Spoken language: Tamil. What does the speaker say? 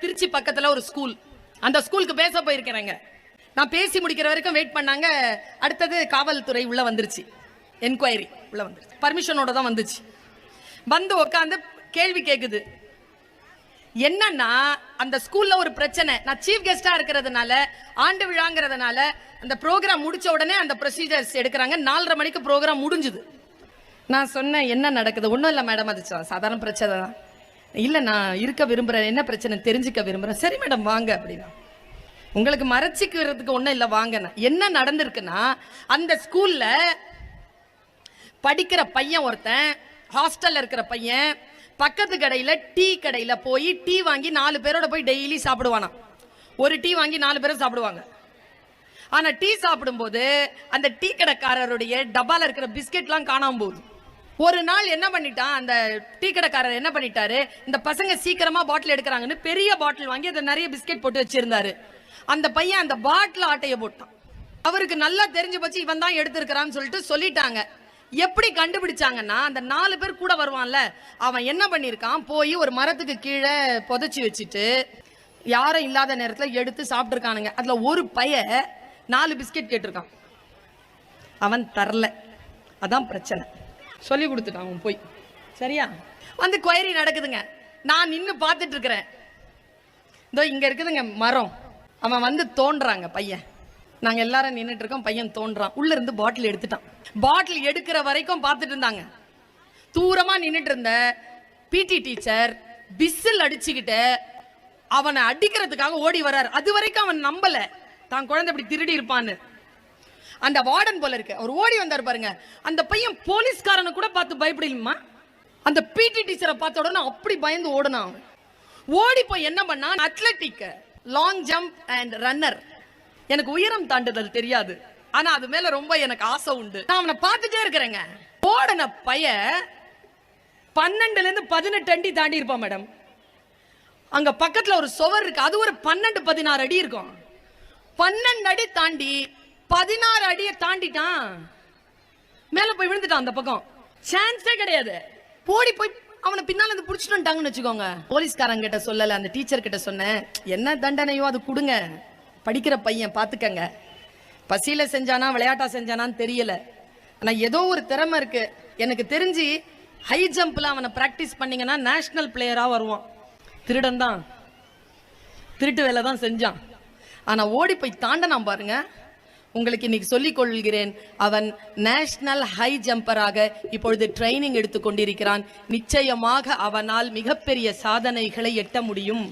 திருச்சி பக்கத்துல ஒரு ஸ்கூல் அந்த ஸ்கூலுக்கு பேச போயிருக்கிறேங்க. நான் பேசி முடிக்கிற வரைக்கும் வெயிட் பண்ணாங்க. அடுத்தது காவல்துறை உள்ள வந்துருச்சு. என்கொயரி உள்ள வந்துருச்சு. பர்மிஷனோட தான் வந்துச்சு. வந்து உட்காந்து கேள்வி கேட்குது என்னன்னா அந்த ஸ்கூல்ல ஒரு பிரச்சனை. நான் சீஃப் கெஸ்டா இருக்கிறதுனால ஆண்டு விழாங்கிறதுனால அந்த ப்ரோக்ராம் முடிச்ச உடனே அந்த ப்ரொசீஜர்ஸ் எடுக்கிறாங்க. நாலரை மணிக்கு ப்ரோக்ராம் முடிஞ்சுது. நான் சொன்னேன் என்ன நடக்குது? ஒன்றும் இல்லை மேடம் அது சாதாரண பிரச்சனை தான். இல்லை நான் இருக்க விரும்புகிறேன் என்ன பிரச்சனை? தெரிஞ்சுக்க விரும்புகிறேன் சரி மேடம் வாங்க அப்படின்னா. உங்களுக்கு மறைச்சிக்கிறதுக்கு ஒன்றும் இல்லை வாங்கண்ணா என்ன நடந்திருக்குன்னா அந்த ஸ்கூலில் படிக்கிற பையன் ஒருத்தன் ஹாஸ்டலில் இருக்கிற பையன் பக்கத்து கடையில் டீ கடையில் போய் டீ வாங்கி நாலு பேரோட போய் டெய்லி சாப்பிடுவானா ஒரு டீ வாங்கி நாலு பேரும் சாப்பிடுவாங்க. ஆனால் டீ சாப்பிடும்போது அந்த டீ கடைக்காரருடைய டப்பால இருக்கிற பிஸ்கெட்லாம் காணாமல் போகுது. ஒரு நாள் என்ன பண்ணிட்டான்? அந்த டீ கடைக்காரர் என்ன பண்ணிட்டாரு? இந்த பசங்க சீக்கிரமா பாட்டில் எடுக்கிறாங்கன்னு பெரிய பாட்டில் வாங்கி அதை நிறைய பிஸ்கெட் போட்டு வச்சிருந்தாரு. அந்த பையன் அந்த பாட்டில் ஆட்டைய போட்டான். அவருக்கு நல்லா தெரிஞ்சு போச்சு இவன் தான் எடுத்திருக்கிறான்னு சொல்லிட்டு சொல்லிட்டாங்க. எப்படி கண்டுபிடிச்சாங்கன்னா அந்த நாலு பேர் கூட வருவான்ல அவன் என்ன பண்ணியிருக்கான் போய் ஒரு மரத்துக்கு கீழே புதைச்சி வச்சுட்டு யாரும் இல்லாத நேரத்தில் எடுத்து சாப்பிட்ருக்கானுங்க அதில் ஒரு பைய நாலு பிஸ்கெட் கேட்டிருக்கான். அவன் தரல. அதான் பிரச்சனை. சொல்லி கொடுத்துட்டான் அவன் போய். சரியா? வந்து கொயரி நடக்குதுங்க. நான் நின்று பார்த்துட்டு இருக்கிறேன் இதோ இங்கே இருக்குதுங்க மரம். அவன் வந்து தோன்றாங்க பையன். நாங்கள் எல்லாரும் நின்றுட்டு இருக்கோம் பையன் தோன்றான். உள்ள இருந்து பாட்டில் எடுத்துட்டான். பாட்டில் எடுக்கிற வரைக்கும் பார்த்துட்டு இருந்தாங்க தூரமாக நின்றுட்டு இருந்த பிடி டீச்சர் பிசில் அடிச்சுக்கிட்டு அவனை அடிக்கிறதுக்காக ஓடி வர்றாரு. அது வரைக்கும் அவன் நம்பல. தான் குழந்தை இப்படி திருடி இருப்பான்னு. அந்த வார்டன் போல இருக்கு. அவர் ஓடி வந்தார் பாருங்க. அந்த பையன் போலீஸ்காரனை கூட பார்த்து பயப்படலுமா அந்த பிடி டீச்சரை பார்த்த உடனே அப்படி பயந்து ஓடினான் ஓடி போய் என்ன பண்ணான் athletic long jump and runner எனக்கு உயரம் தாண்டுதல் தெரியாது. ஆனா அது மேல ரொம்ப எனக்கு ஆசை உண்டு. நான் அவனை பார்த்துட்டே இருக்கிறேங்க. ஓடின பைய பன்னெண்டுல இருந்து பதினெட்டு அடி தாண்டி இருப்பான் மேடம் அங்க பக்கத்துல ஒரு சுவர் இருக்கு. அது ஒரு பன்னெண்டு பதினாறு அடி இருக்கும். பன்னெண்டு அடி தாண்டி பதினாறு அடியை தாண்டிட்டான். மேல போய் விழுந்துட்டான் அந்த பக்கம். சான்ஸே கிடையாது. போடி போய் அவனை பின்னால இருந்து புடிச்சிட்டு வந்துட்டாங்கன்னு வச்சுக்கோங்க. போலீஸ்காரங்க கிட்ட சொல்லல அந்த டீச்சர் கிட்ட சொன்னேன். என்ன தண்டனையோ அது கொடுங்க. படிக்கிற பையன் பாத்துக்கங்க. பசியில செஞ்சானா விளையாட்டா செஞ்சானான்னு தெரியல. ஆனா ஏதோ ஒரு திறமை இருக்கு. எனக்கு தெரிஞ்சு ஹை ஜம்ப்ல அவனை பிராக்டிஸ் பண்ணீங்கன்னா நேஷனல் பிளேயரா வருவான். திருடன் தான் திருட்டு வேலை தான் செஞ்சான். ஆனா ஓடி போய் தாண்டனான் பாருங்க. உங்களுக்கு இன்னைக்கு சொல்லிக் கொள்கிறேன் அவன் நேஷனல் ஹை ஜம்பராக இப்பொழுது ட்ரைனிங் எடுத்துக்கொண்டிருக்கிறான் நிச்சயமாக அவனால் மிகப்பெரிய சாதனைகளை எட்ட முடியும்.